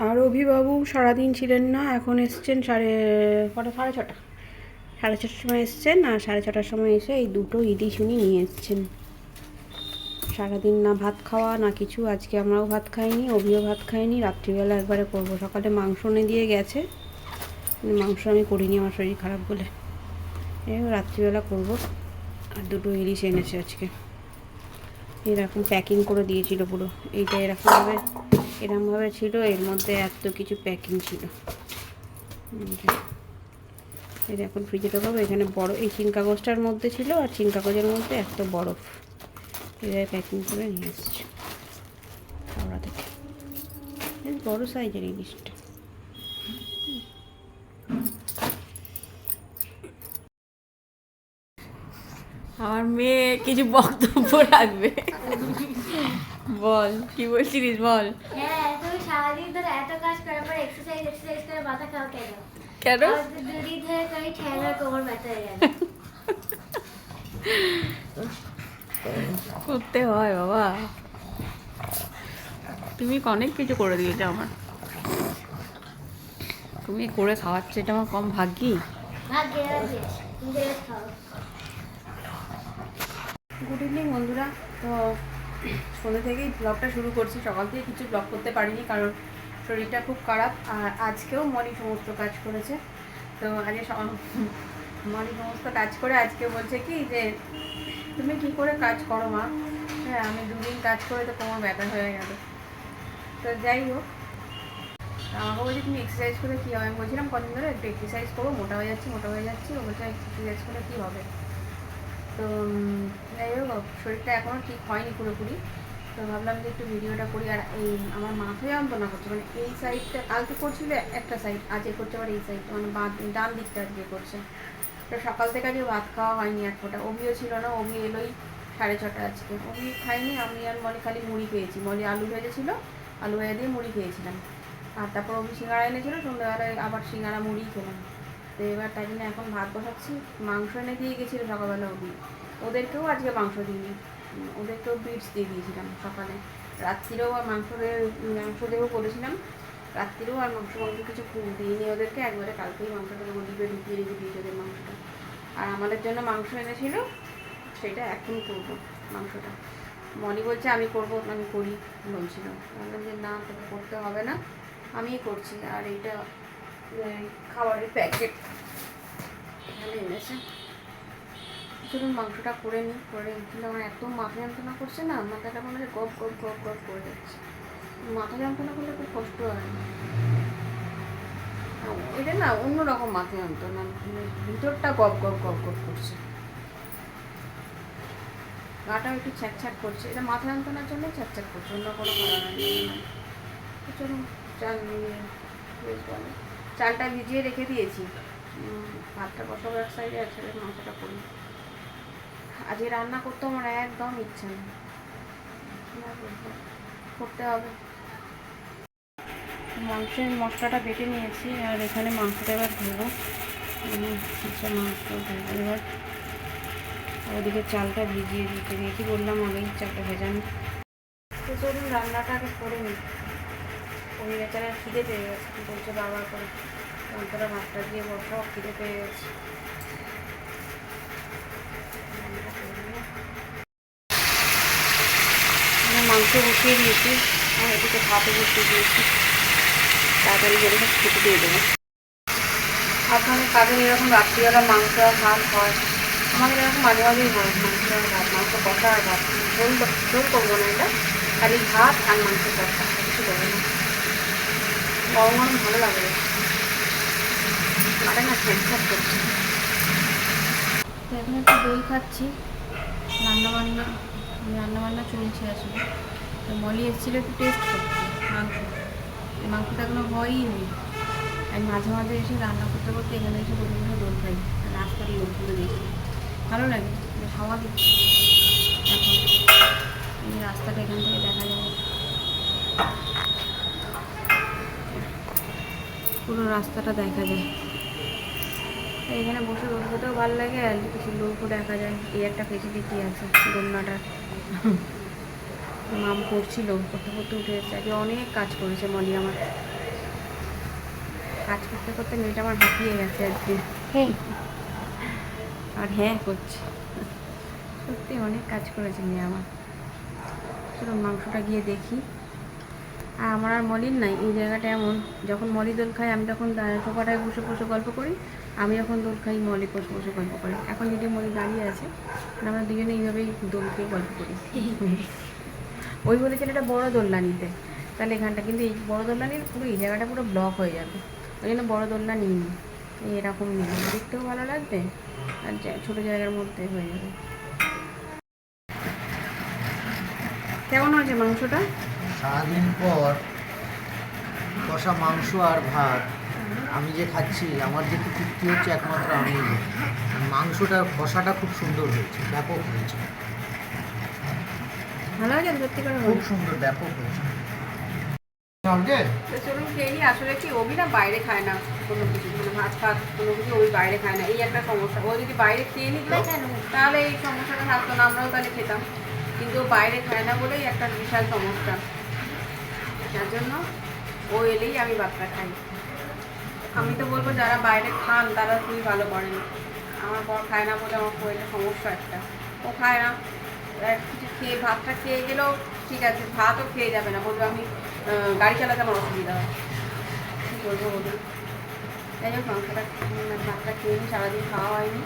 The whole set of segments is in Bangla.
আর অভিবাবু সারাদিন ছিলেন না, এখন এসছেন সাড়ে, কটা, সাড়ে ছটা। সাড়ে ছটার সময় এসছেন আর সাড়ে ছটার সময় এসে এই দুটো ইলিশ উনি নিয়ে এসছেন। সারাদিন না ভাত খাওয়া, না কিছু। আজকে আমরাও ভাত খাইনি, অভিও ভাত খাইনি। রাত্রিবেলা একবারে করব। সকালে মাংস এনে দিয়ে গেছে। মাংস আমি করিনি, আমার শরীর খারাপ বলে। এই রাত্রিবেলা করব। আর দুটো ইলিশ এনেছে আজকে। এরকম প্যাকিং করে দিয়েছিল পুরো। এইটা এরকমভাবে এরকমভাবে ছিল এর মধ্যে এত কিছু প্যাকিং ছিল। এই এখন ফ্রিজে ঢোকাবো এখানে বড় এই চিন কাগজটার মধ্যে ছিল আর চিন কাগজের মধ্যে এত বরফ। এভাবে প্যাকিং করে নিয়ে এসছে হাওড়া থেকে। বেশ বড় সাইজের ইলিশটা আমার মেয়ে কিছু বক্তব্য রাখবে। বল কি বলছিলিস বল? হ্যাঁ তুমি সারাদিন ধরে এত কাজ করার পর এক্সারসাইজ এক্সারসাইজ করে মাথা খাও কেন? কেন? দুদিন ধরে করি ঠেলা কোমর ব্যথা হয়ে গেল। করতে হয় বাবা। তুমি অনেক কিছু করে দিয়েছ আমার। তুমি করে খাওয়াচ্ছ এটা আমার কম ভাগ্যি গুড ইভিনিং বন্ধুরা। তো সন্ধ্যে থেকেই ব্লগটা শুরু করছি। সকাল থেকে কিছু ব্লগ করতে পারিনি কারণ শরীরটা খুব খারাপ। আর আজকেও মনি সমস্ত কাজ করেছে। তো আজকে মনি সমস্ত কাজ করে আজকে বলছে কি যে, তুমি কি করে কাজ করো মা? হ্যাঁ আমি দুদিন কাজ করে তো তোমার ব্যথা হয়ে গেল। তো যাই হোক, আমাকে বলছে, তুমি এক্সারসাইজ করে কী হবে? আমি বলছিলাম, কদিন ধরে একটু এক্সারসাইজ করব মোটা হয়ে যাচ্ছি, মোটা হয়ে যাচ্ছি। ও বলছে এক্সারসাইজ করে কী হবে? তো যাই হোক, শরীরটা এখনও ঠিক হয়নি পুরোপুরি। তো ভাবলাম যে একটু ভিডিওটা করি, আর এই আমার মাথায় যন্ত্রণা করছে। মানে এই সাইডটা কালকে করছিল একটা সাইড আজকে করছে আবার এই সাইডটা মানে বাঁ ডান দিকটা আজকে করছে। তো সকাল থেকে আজকে ভাত খাওয়া হয়নি এক ফোঁটা। অভিও ছিল না অভি এলোই সাড়ে ছটা আজকে। অভি খাইনি আমি আর মলি খালি মুড়ি খেয়েছি। মলি আলু ভেজেছিল, আলু ভেজে দিয়ে মুড়ি খেয়েছিলাম। আর তারপর অভি সিঙ্গাড়া এনেছিল, সন্ধ্যাবেলায় আবার সিঙ্গাড়া মুড়ি খেলাম। তো এবার তাই জন্য এখন ভাত বসাচ্ছি। মাংস এনে দিয়ে গেছিল সকালবেলা অবধি। ওদেরকেও আজকে মাংস দিইনি। ওদেরকেও বিটস দিয়ে দিয়েছিলাম সকালে। রাত্রিরেও আর মাংস মাংস দেবো করেছিলাম রাত্রিরেও আর মাংস মাংস কিছু দিইনি ওদেরকে। একবারে কালকেই মাংসটা দেবো ডিপে ঢুকিয়ে রেখে দিয়েছি ওদের মাংসটা। আর আমাদের জন্য মাংস এনেছিল, সেটা এখন করব মাংসটা। মনি বলছে, আমি করব, আমি করি, বলছিল। বললাম যে, না, তোকে করতে হবে না। আমিই করছি। আর এইটা এই খাবারের প্যাকেট। এখানে এনেছে। চলুন মাংসটা করে নিই, করে কিন্তু আমার এত মাথা যন্ত্রণা করছে না, মাথাটা মনে হয় গপ গপ গপ গপ করে যাচ্ছে। মাথা যন্ত্রণা করলে খুব কষ্ট হয় এটা না অন্যরকম মাথা যন্ত্রণা মানে ভিতরটা গপ গপ গপ গপ করছে। গাটাও একটু ছ্যাঁক করছে। এটা মাথা যন্ত্রণার জন্য ছ্যাঁক করছে, অন্য কোনো কারণে চলুন, চাল নিয়ে বেশ ভালো। চালটা ভিজিয়ে রেখে দিয়েছি। ভাতটা বসাবো এক সাইডে এক সাইডে মাংসটা করি। আজকে রান্না করতে আমার একদম ইচ্ছা করব? করতে হবে। মাংসের মশলাটা বেটে নিয়েছি আর এখানে মাংসটা এবার ধোবো। আচ্ছা মাংস এবার। ওদিকে চালটা ভিজিয়ে দিতে। দিয়েছি বললাম আগেই চালটা ভেজানো। তো চলুন রান্নাটা আগে করে নিই। ওই বেচারা খিদে পেয়ে গেছে। কী বলছে বারবার করে অন্তরা ভাতটা দিয়ে বসাও খিদে পেয়ে গেছে। মাংস বসিয়ে দিয়েছি, আর এদিকে ভাতও বসিয়ে দিয়েছি। তাড়াতাড়ি করে সব খেতে দিয়ে দেবো। আপনাদের কাজে এরকম রাত্রিবেলা মাংস আর ভাত হয়? আমাদের এরকম মাঝে মাঝেই হয়, মাংস আর ভাত, মাংস কষা আর ভাত। ঝোল ঝোল করব না এটা। খালি ভাত আর মাংস কষা কিছু করব না। গরম গরম ভালো লাগে। মাটা না স্যাঁক করছে তো। এখন একটু দই খাচ্ছি। রান্না বান্না রান্না বান্না চলছে আসলে। তো মলি এসেছিল একটু টেস্ট করতে, মাংস। মাংসটা এখনও হয়ই নেই আমি মাঝে মাঝে এসে রান্না করতে করতে এখানে এসে বসে দোল খাই। আর রাস্তাটা লোক দেখি। ভালো লাগে হাওয়া দিচ্ছে। এখন রাস্তাটা এখান থেকে দেখা যাবে। পুরো রাস্তাটা দেখা যায়। এখানে বসে দোল খেতেও ভালো লাগে আর কিছু লোকও দেখা যায়। এই একটা ফেসিলিটি আছে দোলনাটার মাম করছিল করতে করতে উঠে এসেছে আজকে অনেক কাজ করেছে মলি আমার। কাজ করতে করতে মেয়েটা আমার হাঁপিয়ে গেছে আজকে আর হ্যাঁ করছে। সত্যি অনেক কাজ করেছে মেয়ে আমার। চলো মাংসটা গিয়ে দেখি। আর আমার আর মলিন নাই, এই জায়গাটা এমন। যখন মলি দোল খাই আমি তখন সোফাটায় বসে বসে গল্প করি, আমি যখন দোল খাই, মলি বসে বসে গল্প করি। এখন যদি মলি দাঁড়িয়ে আছে আর আমরা দুজনে এইভাবেই দোল খেয়ে গল্প করি। ওই বলেছেন এটা বড় দোলনা নিতে তাহলে এখানটা কিন্তু এই বড় দোলনা নিলে পুরো এই জায়গাটা পুরো ব্লক হয়ে যাবে। ওই জন্য বড় দোলনা নিইনি এই এরকম নিলাম দেখতেও ভালো লাগবে, আর ছোটো জায়গার মধ্যে হয়ে যাবে। কেমন হয়েছে মাংসটা? সারাদিন পর কষা মাংস আর ভাত আমি যে খাচ্ছি আমার যে তৃপ্তি হচ্ছে একমাত্র আমি মাংসটার কষাটা খুব সুন্দর হয়েছে ব্যাপক হয়েছে। ভালো হয়েছে সত্যি করে খুব সুন্দর ব্যাপক হয়েছে। চলুন খেয়ে নিই। আসলে কি অভি না বাইরে খায় না কোনো কিছু মানে ভাত ফাত কোনো কিছু ওই বাইরে খায় না এই একটা সমস্যা। ও যদি বাইরে খেয়ে নিত? তাহলে এই সমস্যাটা থাকতো না আমরাও তাহলে খেতাম। কিন্তু বাইরে খায় না বলেই একটা বিশাল সমস্যা। যার জন্য ও এলেই আমি ভাতটা খাই। আমি তো বলব, যারা বাইরে খান, তারা খুবই ভালো করেন। আমার বর খায় না বলে আমার একটা সমস্যা একটা। ও খায় না। কিছু খেয়ে, ভাতটা খেয়ে গেলেও ঠিক আছে, ভাতও খেয়ে যাবে না। বলবে আমি গাড়ি চালাতে আমার অসুবিধা হয়। কী করব বলুন? যাই হোক, মাংসটা, ভাতটা খেয়ে নিই সারাদিন খাওয়া হয়নি।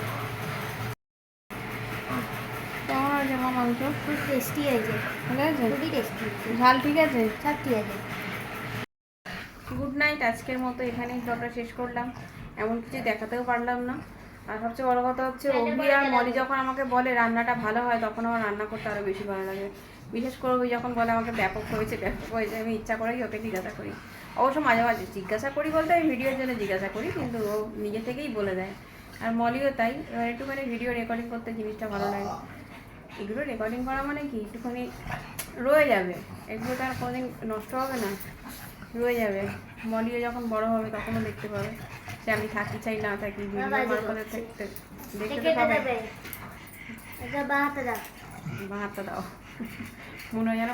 হয়েছে মা মাংস খুব টেস্টি হয়েছে ঠিক আছে? খুবই টেস্টি ঝাল ঠিক আছে? সব ঠিক আছে? গুড নাইট আজকের মতো এখানেই ব্লগটা শেষ করলাম। এমন কিছু দেখাতেও পারলাম না। আর সবচেয়ে বড় কথা হচ্ছে অভি আর মলি যখন আমাকে বলে রান্নাটা ভালো হয় তখন আমার রান্না করতে আরও বেশি ভালো লাগে। বিশেষ করে ওই যখন বলে আমাকে ব্যাপক হয়েছে ব্যাপক হয়েছে আমি ইচ্ছা করেই ওকে জিজ্ঞাসা করি। অবশ্য মাঝে মাঝে জিজ্ঞাসা করি বলতে আমি ভিডিওর জন্য জিজ্ঞাসা করি কিন্তু ও নিজে থেকেই বলে দেয়। আর মলিও তাই এবার একটুখানি ভিডিও রেকর্ডিং করতে জিনিসটা ভালো লাগে। এগুলো রেকর্ডিং করা মানে কি? একটুখানি রয়ে যাবে। এগুলো তো আর কোনোদিন নষ্ট হবে না। রয়ে যাবে। মলিও যখন বড় হবে তখনও দেখতে পাবে যে আমি থাকি চাই না থাকি করছে। দেখতে দেখতে পাবে। দেবে। দাও। মনে হয় যেন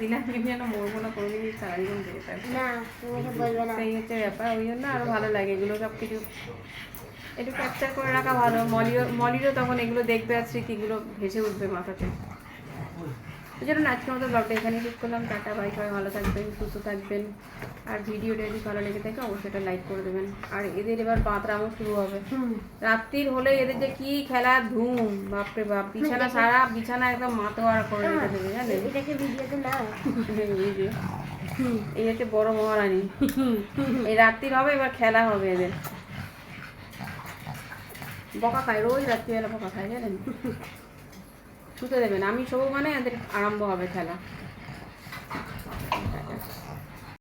দিলে আমি যেন মরবো না থাকব। সেই হচ্ছে ব্যাপার। ওই জন্য আরও ভালো লাগে। এগুলো সব কিছু একটু ক্যাপচার করে রাখা ভালো। মলিও মলিরও তখন এগুলো দেখবে আর স্মৃতিগুলো ভেসে উঠবে মাথাতে। ওই জন্য আজকের মতো ব্লগটা এখানে শেষ করলাম। টাটা বাই সবাই ভালো থাকবেন সুস্থ থাকবেন। আর ভিডিওটা যদি ভালো লেগে থাকে অবশ্যই এটা লাইক করে দেবেন। আর এদের এবার বাঁতরামও শুরু হবে। রাত্রির হলে এদের যে কি খেলা ধুম বাপরে বাপ বিছানা সারা বিছানা একদম মাতোয়ারা করে রেখে দেবে জানেন? না? এই যে। এই হচ্ছে বড় মহারানী। এই রাত্রির হবে এবার খেলা হবে এদের। বকা খায়, রোজ রাত্রিবেলা বকা খায়, জানেন? শুতে দেবেন আমি শোবো মানে এদের আরম্ভ হবে খেলা।